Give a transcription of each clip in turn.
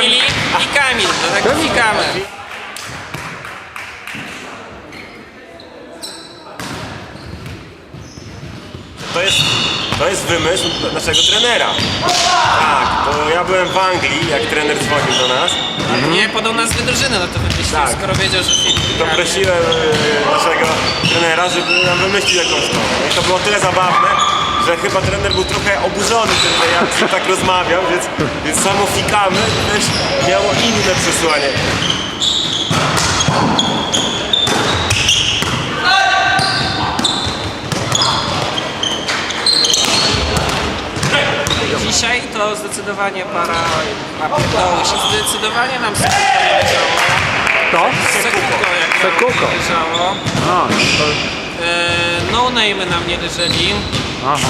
Filip i Kamil, do tego wnikamy. To jest, to jest wymysł naszego trenera. Tak, bo ja byłem w Anglii, jak trener dzwonił do nas. Nie podał nazwy drużyny, no to wymyślił, Tak. skoro wiedział, że Filip i To prosiłem e, naszego trenera, żeby nam wymyślił jakąś tą. I to było tyle zabawne, że chyba trener był trochę oburzony tym, że ja tak rozmawiam, więc, więc samo fikamy też miało inne przesłanie. Dzisiaj to zdecydowanie para napierdało się. Zdecydowanie nam Sekuko nie leżało. To? Sekuko jak Sekuko. nie leżało. A, to... E, no name nam nie leżeli. Aha.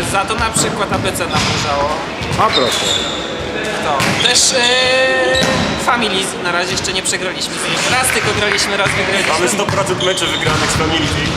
E, za to na przykład ABC nam leżało. A proszę. To. Też e, Families na razie jeszcze nie przegraliśmy z. Raz tylko graliśmy, raz Mamy wygraliśmy. 100% meczy wygranych z Family League.